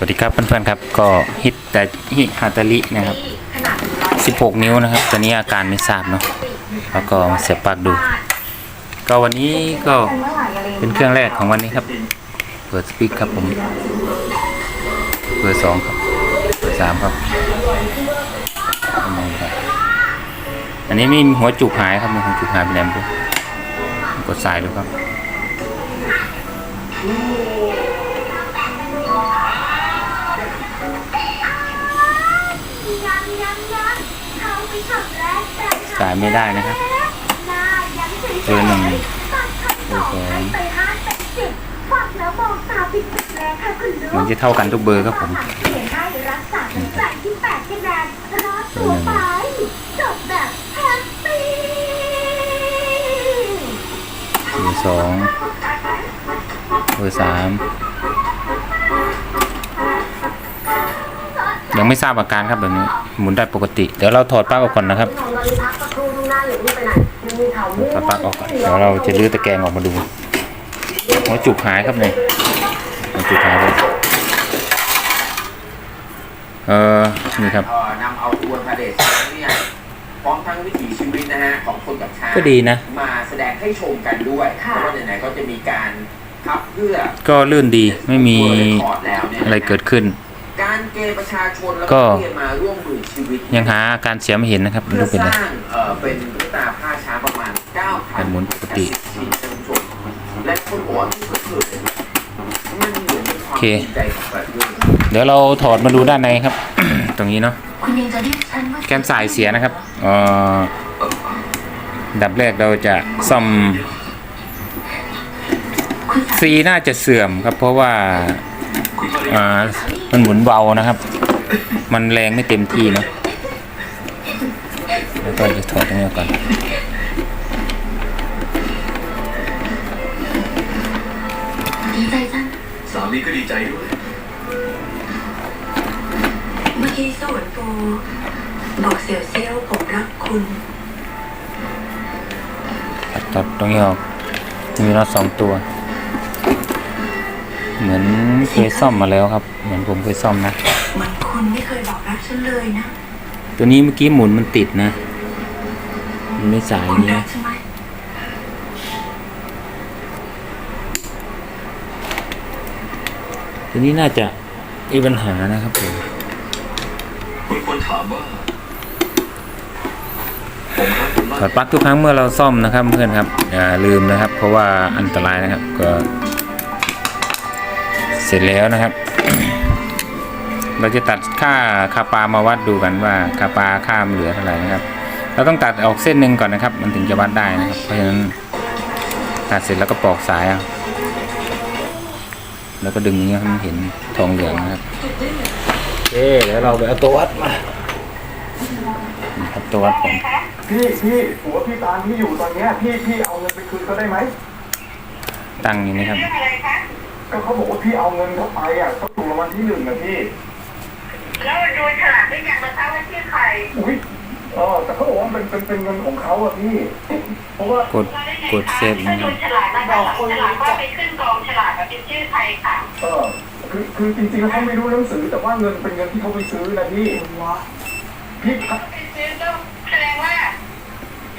วัสดีครับเพื่อนๆครับก็ฮิตแต่ฮิฮาตาลินะครับ 16 นิ้วนะครับ ตอนนี้อาการไม่ทราบเนาะแล้วก็มาเสียบปลั๊กดู ก็วันนี้ก็เป็นเครื่องแรกของวันนี้ครับ เปิดสปีกครับผมเบอร์สองครับเบอร์สามครับมาณครับ อันนี้มีหัวจุกหายครับมีหัวจุกหายไปไหนไม่รู้กดสายดูครับ สายไม่ได้นะครับเบอร์หนึ่งเบอร์สองเหมือนจะเท่ากันทุกเบอร์ครับผมเบอร์หนึ่งจบแปปี้เบอร์สองเบอร์สามยังไม่ทราบอาการครับแบบนี้หมุนได้ปกติ เดี๋ยวเราถอดปลั๊กออกก่อนนะครับ ถอดปลั๊กออกก่อนเดี๋ยวเราจะลื้อตะแกรงออกมาดูหัวจุกหายครับเนี่ยหัวจุกหายเลยเออนี่ครับเอ่อนำเอาอวนพาเดชเนี่ยพร้อมทั้งวิถีชีวิตนะฮะของคนกับช้างก็ดีนะ มาแสดงให้ชมกันด้วยเพราะว่าไหนๆก็จะมีการพับเพื่อก็ลื่นดีไม่มีคอร์ดแล้วเนี่ยนอะไรเกิดขึ้น การเกณฑ์ประชาชนแล้วก็ก็เรียนมาร่วมมือชีวิตยังหาอาการเสียไม่เห็นนะครับไม่เพื่อรู้เป็นสอะไรร้างเอ่อเป็นตุ๊กตาผ้าช้างประมาณ9,000เป็นหมุนปกติ ชิ้นท่านผู้ชมและคนบอกว่านี่ก็คือมันเหมือนเป็นความโอเคภูมิใจของประเทศเดี๋ยวเราถอดมาดูด้านในครับ ตรงนี้เนาะคุณยังจะเรียกฉันว่าแกนสายเสียนะครับเอ่อดับแรกเราจะซ่อมคุณสาซีน่าจะเสื่อมครับ เพราะว่า อ่ามันหมุนเบานะครับ มันแรงไม่เต็มที่เนาะแล้วก็จะถอดตรงนี้ออกก่อนดีใจจังสามีก็ดีใจด้วยเมื่อกี้สวนปูบอกเสี่ยวเซี่ยวผมรักคุณถอดตรงนี้ออกมีน็อตสองตัว เหมือนเคยซ่อมมาแล้วครับ เหมือนผมเคยซ่อมนะเหมือนคุณไม่เคยบอกรักฉันเลยนะ ตัวนี้เมื่อกี้หมุนมันติดนะมันไม่สายคุณนี้รันะกฉันไหมตัวนี้น่าจะมีปัญหานะครับผมคุณควรถามว่าผมรักคุณมากถอดปลั๊กทุกครั้งเมื่อเราซ่อมนะครับเพื่อนครับอย่าลืมนะครับ เพราะว่าอันตรายนะครับก็ เสร็จแล้วนะครับ เราจะตัดค่าคาปามาวัดดูกันว่าคาปาค่ามันเหลือเท่าไหร่นะครับ เราต้องตัดออกเส้นหนึ่งก่อนนะครับ มันถึงจะวัดได้นะครับ เพราะฉะนั้นตัดเสร็จแล้วก็ปอกสายเอาแล้วก็ดึงอย่างเงี้ยให้มันเห็นทองเหลืองนะครับโอเคเดี๋ยวเราไปเอาตัววัดมานี่ครับตัววัดผมพี่พี่หัวพี่ตาลที่อยู่ตอนเนี้ยพี่พี่เอาเงินไปคืนเขาได้ไหมตั้งอย่างนี้ครับ ก็เขาบอกว่าพี่เอาเงินเขาไปอะเขาถูกรางวัลที่หนึ่งนะพี่ แล้วดูฉลากได้ยังมาทราบว่าชื่อใครอุ้ยเออแต่เขาบอกว่าเป็นเป็นเป็นเงินของเขาอะพี่ เพราะว่ากดกดเซฟถ้านะคดูรับฉลากแล้วบอกฉลากว่าไปขึ้นกองฉลากกับเป็นชื่อใครค่ะ เออคือคือจริงๆแล้วเขาไม่รู้หนังสือ แต่ว่าเงินเป็นเงินที่เขาไปซื้อนะพี่พี่ไปซื้อก็แสดงว่า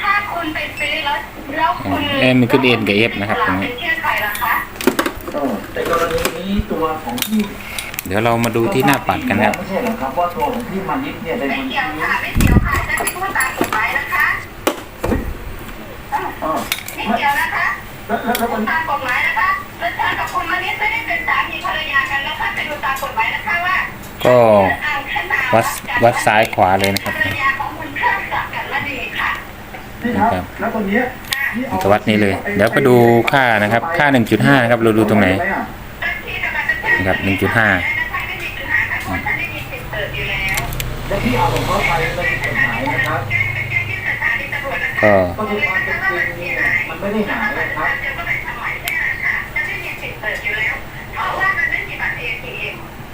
ถ้าคุณไปซื้อแล้วแล้วคุณเอ็มมันขึ้นเอ็นกับเอฟนะครับตรงนี้ กรณีนี้ตัวของพี่เดี๋ยวเรามาดูที่หน้าปัดกันนะครับ ไม่ใช่เหรอครับว่าตัวของพี่มานิดเนี่ยเป็นไม่คนเกี่ยวซื้อค่ะไม่เกี่ยวค่ะจะไปพูดตามกฎหมายนะคะเออไม่เกี่ยวนะคะแล้วแล้วแล้วพูมัดนตามกฎหมายนะคะแล้วฉันกับคุณมานิดไม่ได้เป็นสามีภรรยากันนะคะไปดูตามกฎหมายนะคะว่าก็วัดวัดซ้ายขวาเลยนะครับภรรยาของคุณเครื่องศักดิ์กันละดีค่ะพี่ครับแล้วตอนเนี้ยพี่มันก็วัดนี้เลย เดี๋ยวไปดูค่านะครับ ค่า 1.5 นะครับ เราดูตรงไหนนะครับ1.5แล้วพี่เอาของเขาไปมั นผิดกฎหมายนะครับก็ก็ในความเป็นจริงเนี่ยมันไม่ได้หายนะครับ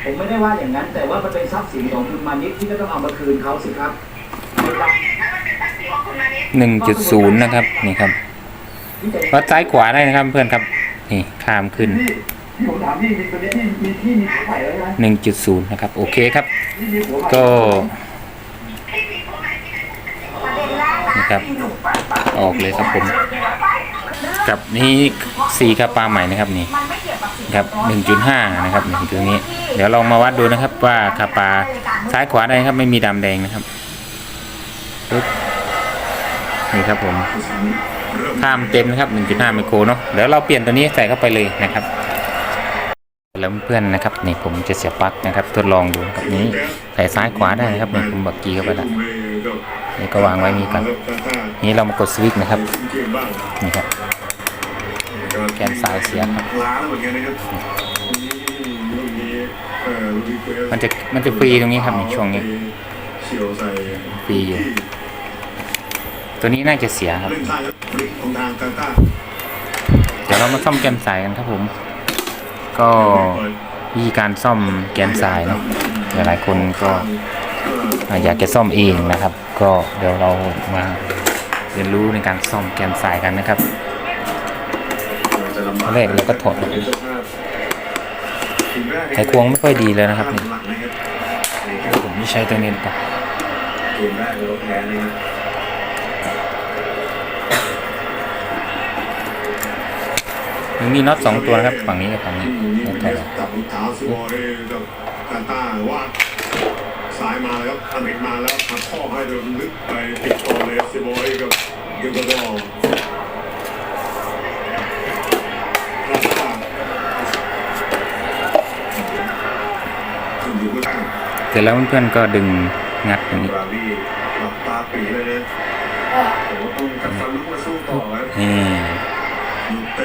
ผมไม่ได้ว่าอย่างนั้น แต่ว่ามันเป็นทรัพย์สินของคุณมานิดที่ก็ต้องเอามาคืนเขาสิครับ1.0นะครับ นี่ครับวัดซ้ายขวาได้นะครับเพื่อนครับ นี่ข้ามขึ้นพี่ ที่ผมถามพี่มีตัวนี้ที่มีที่มีไข่แล้วใช่ไหมหนึ่งจุดศูนย์นะครับ โอเคครับ ที่มีหัวไข่ก็ที่มีผู้หมายที่ไหนประเด็นแรกนะนะครับ ออกเลยครับผม กับนี่สีกระปลาใหม่นะครับนี่มันไม่เกี่ยวกับสิ่งครับหนึ่งจุดห้านะครับนี่ตัวนี้ เดี๋ยวลองมาวัดดูนะครับ ว่าคาปลาซ้ายขวาได้ครับ ไม่มีดำแดงนะครับปึ๊บนี่ครับผมข้ามเต็มนะครับ 1.5 ไมโครเนาะเดี๋ยวเราเปลี่ยนตัวนี้ใส่เข้าไปเลยนะครับ แล้วเพื่อนนะครับนี่ผมจะเสียบปลั๊กนะครับทดลองดูนะครับนี้ใส่ซ้ายขวาได้นะครับนี่ผมบักกีเข้าไปแล้วนี่ก็วางไว้นี่ก่อนนี่เรามากดสวิตช์นะครับนี่ครับแกนซ้ายเสียครับมันนะครับมันจะมันจะฟรีตรงนี้ครับในช่วงนี้เฉียวใส่ฟรีอยู่ตัวนี้น่าจะเสียครับเดี๋ยวเรามาซ่อมแกนสายกันครับผม ก็วิธีการซ่อมแกนสายเนาะหลายๆคนก็อ่าอยากจะซ่อมเองนะครับ ก็เดี๋ยวเรามาเรียนรู้ในการซ่อมแกนสายกันนะครับแรกเราก็ถอดไขควงไม่ค่อยดีเลยนะครับนี่ผมไม่ใช้ตัวนี้ต่อเกมแรกเรา มันมีน็อตสองตัวนะครับฝั่งนี้กับฝั่งนี้นี่น็อตเป็นถอดออกกับเท้าซิวอร์เรกับกาตาร์ว่าซ้ายมาแล้วอเมริกมาแล้วหักข้อให้โดนลึกไปติดคอเลยซิวอร์เรกับเกมโดดอลกาตาร์ขึ้นอยู่ข้างเสร็จแล้วเพื่อนๆก็ดึงงัดตรงนี้บราวี่หลับตาปีเลยนะผมว่าต้องกัดฟันลุกมาสู้ต่อครับนี่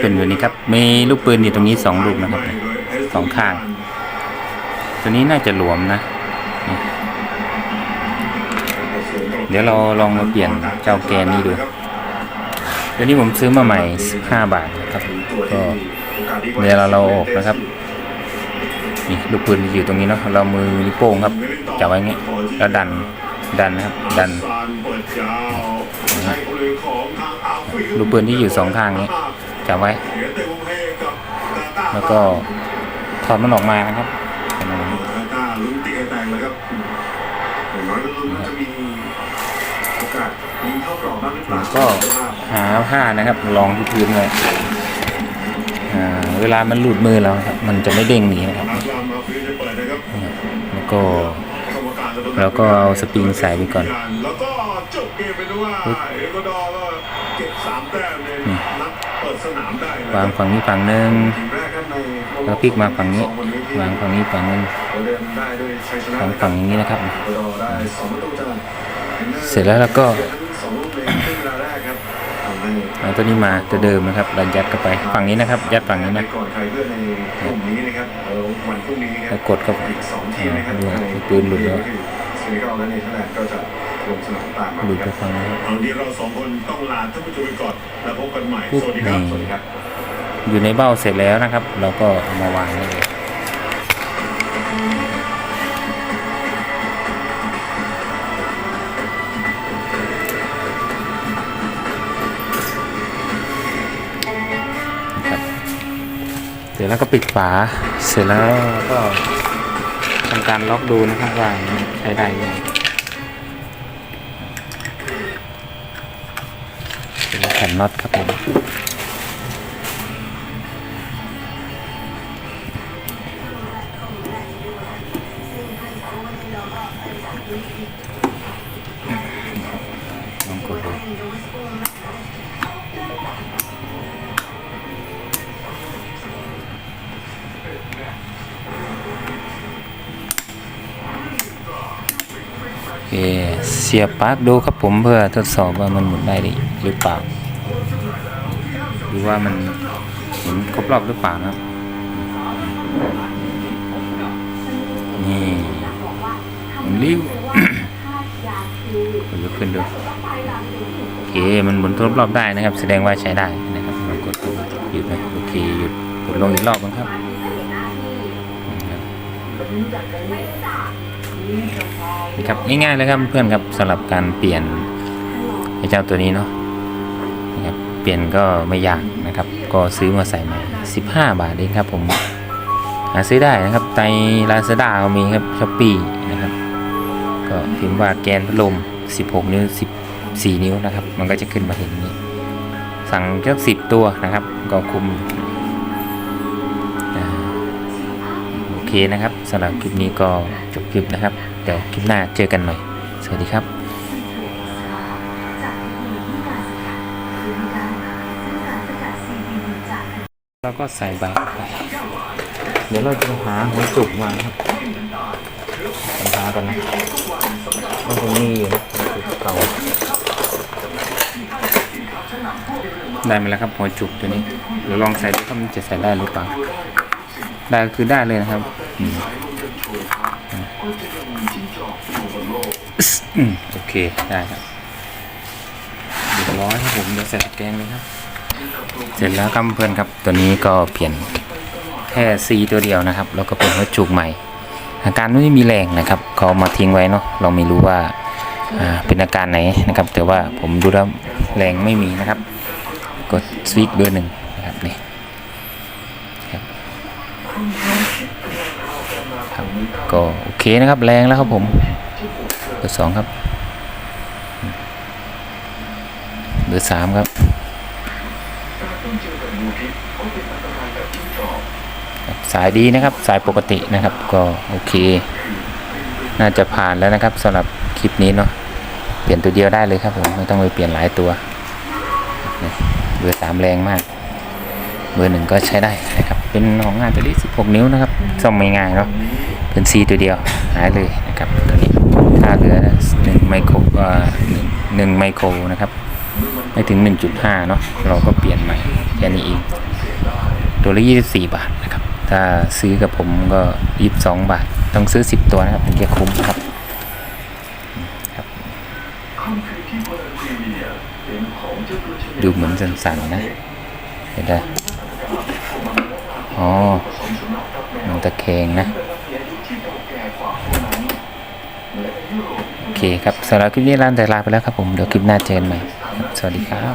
เป็นแบบนี้ครับ มีลูกปืนอยู่ตรงนี้สองลูกนะครับสองข้าง ตัวนี้น่าจะหลวมนะ เดี๋ยวเราลองมาเปลี่ยนเจ้าแกนนี้ดูตัวนี้ผมซื้อมาใหม่ 15 บาทนะครับ ก็เวลาเราออกนะครับนี่ลูกปืนอยู่ตรงนี้เนาะเรามือนิ้วโป้งครับจับไว้อย่างงี้แล้วดันดันนะครับ ดัน ลูกปืนที่อยู่สองข้างนี้ จับไว้ แล้วก็ถอดมันออกมานะครับเป็นอย่างนี้ตาลุ้นตีให้แตงเลยครับอย่างน้อยก็ลุ้นว่าจะมีโอกาสยิงเข้ากรอบบ้างหรือเปแล้ล่าวก็หาผ้านะครับรองที่พื้นเลยอ่าเวลามันหลุดมือแล้วครับ มันจะไม่เด้งหนีนะครับอาลามาฟื้นจะเปิดนะครับแล้วก็กรรมการจะต้องแล้วก็เอาสปริงใส่ไปก่อนแล้วก็จบเกมไปด้วย วางฝั่งนี้ฝั่งหนึ่งทีมแรกครับในแล้วพลิกมาฝั่งนี้วางฝั่งนี้ฝั่งหนึ่งเดินได้ด้วยชัยชนะฝั่งฝั่งอย่างนี้นะครับเอกวาดอร์ได้สองประตูจากเสร็จแล้วเราก็สองลูกในครึ่งเวลาแรกครับทำให้เอาตัวนี้มาตัวเดิมนะครับเรายัดเข้าไปฝั่งนี้นะครับ ยัดฝั่งนี้นะก่อนใครเพื่อนในกลุ่มนี้นะครับแล้ววันพรุ่งนี้ครัแล้บวกดเข้าไปอีกสองทีมนะครับอ่าดูปืนหลุดแล้วเซนิกาและเนเธอร์แลนด์ก็จะลงสนามตามมาหลุดคไปรับฝั่งนี้เอาดีเราสองคนต้องลาท่านผู้ชมไปก่อนแล้วพบกันใหม่ปุ๊บสวัสดีครับนี่สวัสดีครับ อยู่ในเบ้าเสร็จแล้วนะครับ เราก็เอามาวางได้เลยนะครับเสร็จแล้วก็ปิดฝา เสร็จแล้วก็ทำการล็อกดูนะครับว่าใช้ได้ไหมเสร็จแล้วแผ่นน็อตครับผม ลองกดดูโอเคเสียบปลั๊กดูครับผมเพื่อทดสอบว่ามันหมุนได้หรือเปล่าหรือว่ามันหมุนครบรอบหรือเปล่านะครับนี่ หมุนริ้วยกขึ้นดูโอเคมันหมุนทดรอบได้นะครับ แสดงว่าใช้ได้นะครับเรากดหยุดไหมโอเคหยุดกดลงอีกรอบนะครับนี่ครับง่ายๆเลยครับเพื่อนครับสำหรับการเปลี่ยนไอ้เจ้าตัวนี้เนาะนะครับเปลี่ยนก็ไม่ยากนะครับ ก็ซื้อมาใส่ใหม่ 15 บาทเองครับผมหาซื้อได้นะครับใน Lazada ก็มีครับ Shopee นะครับ ก็พิมพ์ว่าแกนพัดลม 16 นิ้ว 14 นิ้วนะครับ มันก็จะขึ้นมาเห็นนี้ สั่งเลือก10 ตัวนะครับ ก็คุมอโอเคนะครับสำหรับคลิปนี้ก็จบคลิปนะครับ เดี๋ยวคลิปหน้าเจอกันใหม่ สวัสดีครับแล้วก็ใส่ใบาไป เดี๋ยวเราจะหาหัวจุกมาครับ หากันนะว่าตรงนี้อยู่นะจุกเก่าได้มาแล้วครับหัวจุกตัวนี้เดี๋ยวลองใส่ดูว่ามันจะใส่ได้หรือเปล่าได้คือได้เลยนะครับอืมโอเคได้ครับเรียบร้อยครับผมเดี๋ยวใส่ตะแกรงเลยครับ เสร็จแล้วครับเพื่อนครับตัวนี้ก็เปลี่ยนแค่ซีตัวเดียวนะครับ แล้วก็เป็นหัวจุกใหม่ อาการไม่มีแรงนะครับเขามาทิ้งไว้เนาะเราไม่รู้ว่าอ่าเป็นอาการไหนนะครับ แต่ว่าผมดูแล้วแรงไม่มีนะครับ กดสวิตช์เบอร์หนึ่งนะครับนี่ครับครับก็โอเคนะครับแรงแล้วครับผมเบอร์สองครับเบอร์สามครับ สายดีนะครับสายปกตินะครับ ก็โอเค น่าจะผ่านแล้วนะครับสำหรับคลิปนี้เนาะเปลี่ยนตัวเดียวได้เลยครับผมไม่ต้องไปเปลี่ยนหลายตัวเบอร์สามแรงมาก เบอร์หนึ่งก็ใช้ได้นะครับ เป็นของงานตัวนี้16นิ้วนะครับซ่อมไม่ง่ายเนาะเป็นซีตัวเดียวหายเลยนะครับตัวนี้ค่าเหลือ1ไมโครเอ่อ1 1ไมโครนะครับไม่ถึง 1.5 เนาะเราก็เปลี่ยนใหม่แค่นี้เองตัวละ24 บาทนะ ถ้าซื้อกับผมก็22บสองบาท ต้องซื้อ10ตัวนะครับถึงจะคุ้มครับครับ ดูเหมือนสั่นๆนะเห็นได้อ๋อมันตะแคงนะโอเคครับสำหรับคลิปนี้ลาแต่ลาไปแล้วครับผม เดี๋ยวคลิปหน้าเจอกันใหม่ สวัสดีครับ